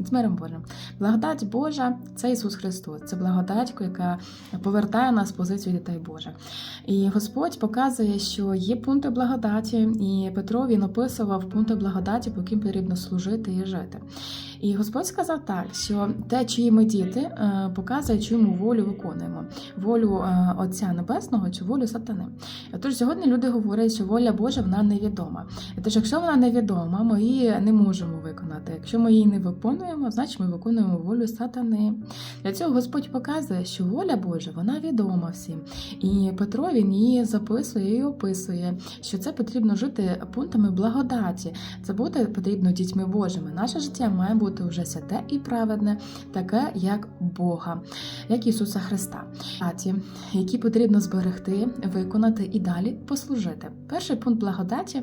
З миром Божим. Благодать Божа це Ісус Христос. Це благодать, яка повертає нас в позицію дітей Божих. І Господь показує, що є пункти благодаті, і Петро він описував пункти благодаті, по яким потрібно служити і жити. І Господь сказав так, що те, чиї ми діти, е, показує, чию волю виконуємо: волю е, Отця Небесного чи волю сатани. Тож сьогодні люди говорять, що воля Божа вона невідома. Тож, якщо вона невідома, ми її не можемо виконати. Якщо ми її не виконуємо, значить ми виконуємо волю сатани. Для цього Господь показує, що воля Божа вона відома всім. І Петро він її записує і описує, що це потрібно жити пунктами благодаті. Це бути потрібно дітьми Божими. Наше життя має бути вже святе і праведне, таке як Бога, як Ісуса Христа. Які потрібно зберегти, виконати і далі послужити. Перший пункт благодаті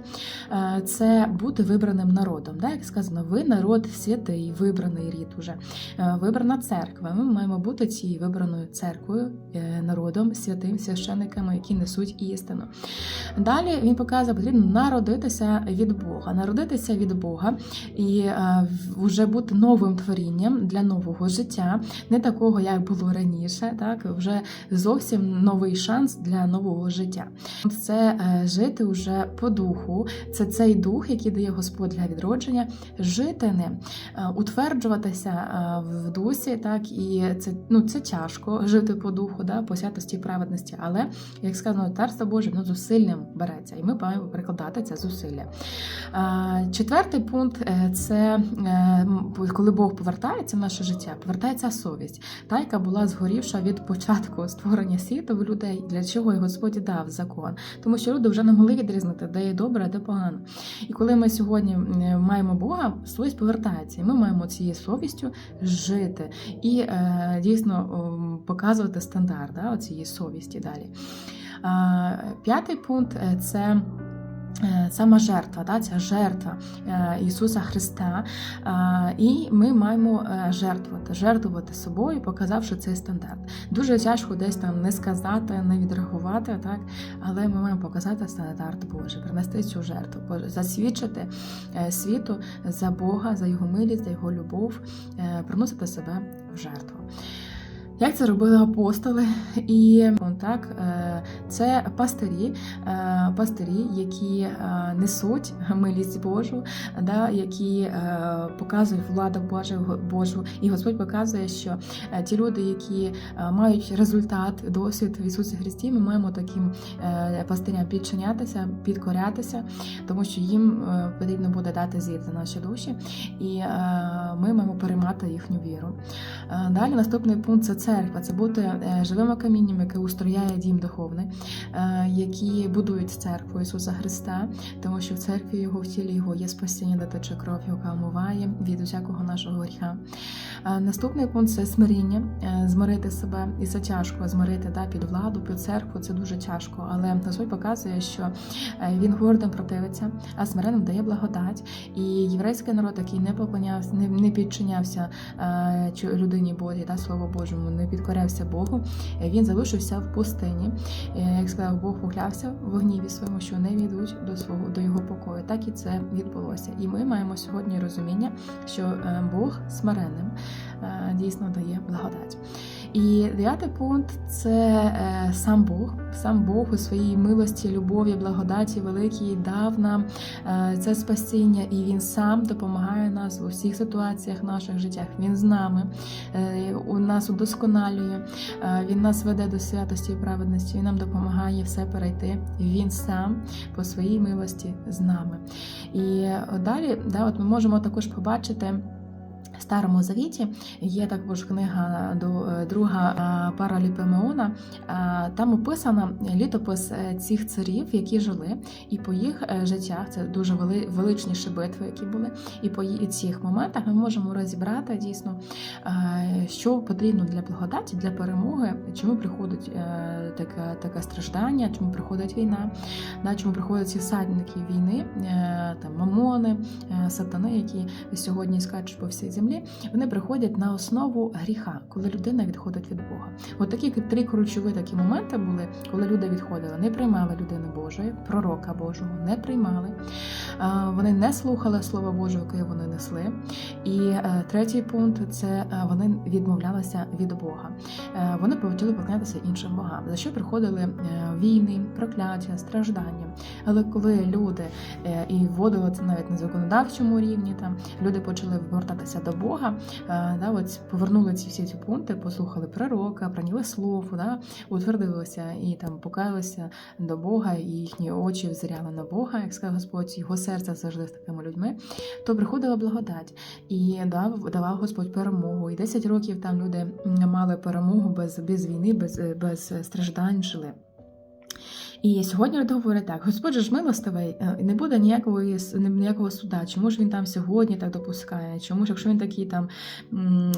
е, це бути вибраним народом. Да? Як сказано, ви народ святий, вибраний рід уже, е, вибрана церква. Ми маємо бути цією вибраною церквою, е, народом, святим священниками, які несуть істину. Далі він показує, потрібно народитися від Бога, народитися від Бога і е, вже бути новим творінням для нового життя, не такого, як було раніше, так вже зовсім новий шанс для нового життя. Це жити вже по духу, це цей дух, який дає Господь для відродження, жити ним, е, утверджуватися е, в дусі, так і це ну це тяжко жити по духу, да, по святості і праведності. Але як сказано, царство Боже воно зусиллям береться, і ми маємо перекладати це зусилля. Е, Четвертий пункт е, це коли Бог повертається в наше життя, повертається совість, та яка була згорівша від початку створення світу в людей, для чого і Господь дав закон, тому що люди вже не могли відрізнити, де є добре, де погано. І коли ми сьогодні маємо Бога, совість повертається, і ми маємо цією совістю жити і е, дійсно показувати стандарт да, цієї совісті далі. П'ятий пункт е, це. Е, Сама жертва, да, ця жертва е, Ісуса Христа, Е, і ми маємо жертвувати, жертвувати собою, показавши цей стандарт. Дуже тяжко десь там не сказати, не відреагувати, так, але ми маємо показати стандарт Божий, принести цю жертву, засвідчити світу за Бога, за Його милість, за Його любов, приносити себе в жертву. Як це робили апостоли? І так, е, це пастирі, е, пастирі, які е, несуть милість Божу, да, які показують владу Божу, Божу. І Господь показує, що ті люди, які мають результат, досвід в Ісусі Христі, ми маємо таким пастирям підчинятися, підкорятися, тому що їм потрібно буде дати зір за наші душі, і ми маємо переймати їхню віру. Е, Далі наступний пункт це церква. Це бути е, живими камінням, яке устрояє дім духовний, е, які будують церкву Ісуса Христа, тому що в церкві Його в тілі Його є спасіння, де кров, яка омиває від усякого нашого гріха. Наступний пункт це смиріння, змирити себе, і це тяжко змирити да, під владу, під церкву. Це дуже тяжко. Але Господь показує, що він гордим противиться, а смиреним дає благодать. І єврейський народ, який не поклонявся, не, підчинявся чу- людині Божій, та Слово Божому, не підкорявся Богу. е, Він залишився в пустині. Е, Як сказав Бог, поклявся в гніві своєму, що не війдуть до свого до його покою. Так і це відбулося. І ми маємо сьогодні розуміння, що е, Бог смиренним дійсно дає благодать. І дев'ятий пункт це е, сам Бог, сам Бог у своїй милості, любові, благодаті великій дав нам е, це спасіння, і Він сам допомагає нас у всіх ситуаціях наших життях. Він з нами, е, у нас удосконалює, він нас веде до святості і праведності. Він нам допомагає все перейти. Він сам по своїй милості з нами. І далі, да, от ми можемо також побачити. Старому Завіті є також книга до е, друга е, Параліпемеона. Е, Там описано літопис цих царів, які жили, і по їх життях це дуже величніші битви, які були. І по цих моментах ми можемо розібрати дійсно, що потрібно для благодаті, для перемоги, чому приходить таке, таке страждання, чому приходить війна, да, чому приходять ці всадники війни, там мамони, сатани, які сьогодні скачуть по всій землі. Землі, вони приходять на основу гріха, коли людина відходить від Бога. От такі три ключові такі моменти були, коли люди відходили, не приймали людини Божої, пророка Божого, не приймали. Вони не слухали Слова Божого, яке вони несли. І е, третій пункт це е, вони відмовлялися від Бога. Е, Вони почали поклонятися іншим богам, за що приходили війни, прокляття, страждання. Але коли люди і вводили це навіть на законодавчому рівні, там люди почали повертатися до Бога, е, да, от повернули ці всі ці пункти, послухали пророка, прийняли слово, да, утвердилися і там покаялися до Бога, і їхні очі взиряли на Бога, як сказав Господь, його серце завжди з такими людьми, то приходила благодать і дав, давав Господь перемогу. І 10 років там люди мали перемогу без, без війни, без, без страждань жили. І сьогодні люди говорять так: Господь же ж милостивий, е, не буде ніякої ніякого суда. Чому ж він там сьогодні так допускає? Чому ж, якщо він такий там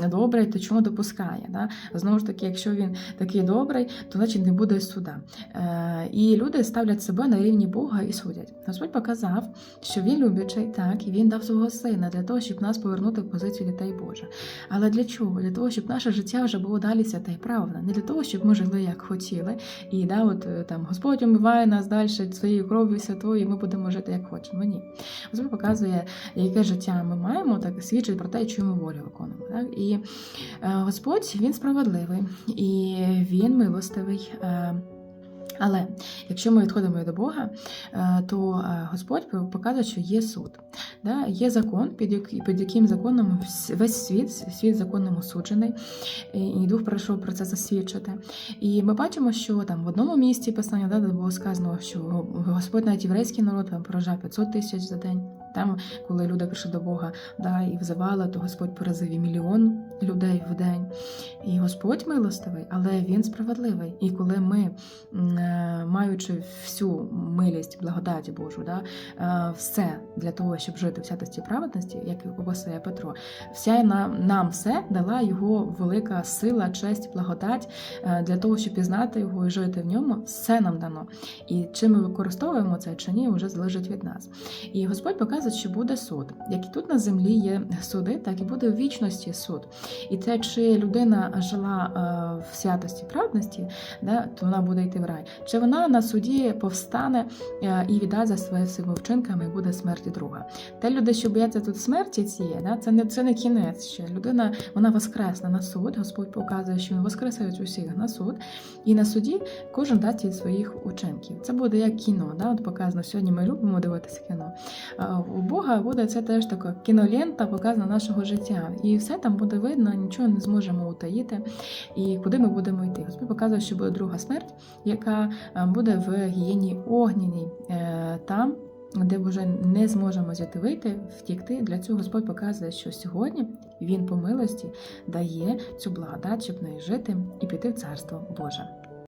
добрий, то чому допускає? Да? Знову ж таки, якщо він такий добрий, то значить не буде суда. Е, і люди ставлять себе на рівні Бога і судять. Господь показав, що він любячий, так, і він дав свого сина для того, щоб нас повернути в позицію дітей Божих. Але для чого? Для того, щоб наше життя вже було далі святе і правильне. Не для того, щоб ми жили як хотіли. І да, от е, там Господь омиває нас далі своєю кров'ю святою, і ми будемо жити як хочемо. Ні. Господь показує, яке життя ми маємо, так свідчить про те, чию ми волю виконуємо. Так? І е, Господь він справедливий і він милостивий. Але якщо ми відходимо до Бога, е, то е, Господь показує, що є суд. Да? Є закон, під, яким законом весь світ, світ законом осуджений, і Дух пройшов про це засвідчити. І ми бачимо, що там в одному місці писання да, було сказано, що Господь навіть єврейський народ там поражав 500 тисяч за день. Там, коли люди прийшли до Бога да, і взивали, то Господь поразив і мільйон людей в день. І Господь милостивий, але він справедливий. І коли ми, е, маючи всю милість, благодаті Божу, да, е, все для того, щоб жити в святості праведності, як і описує Петро, вся нам, все дала його велика сила, честь, благодать е, для того, щоб пізнати його і жити в ньому, все нам дано. І чи ми використовуємо це чи ні, вже залежить від нас. І Господь показує, що буде суд. Як і тут на землі є суди, так і буде в вічності суд. І те, чи людина жила е, в святості праведності, да, то вона буде йти в рай. Чи вона на суді повстане е, і віддасть за своє своїми вчинками і буде смерті друга. Те люди, що бояться тут смерті цієї, да, це не це не кінець ще. Людина вона воскресна на суд. Господь показує, що він воскресить усіх на суд, і на суді кожен дасть від своїх учинків. Це буде як кіно. Да? От показано сьогодні. Ми любимо дивитися кіно. У Бога буде це теж така кінолента, показана нашого життя. І все там буде видно, нічого не зможемо утаїти. І куди ми будемо йти? Господь показує, що буде друга смерть, яка е, буде в гієні огняній е, там. Де вже не зможемо звідти вийти, втікти. Для цього Господь показує, що сьогодні Він по милості дає цю благодать, щоб неї жити і піти в царство Боже.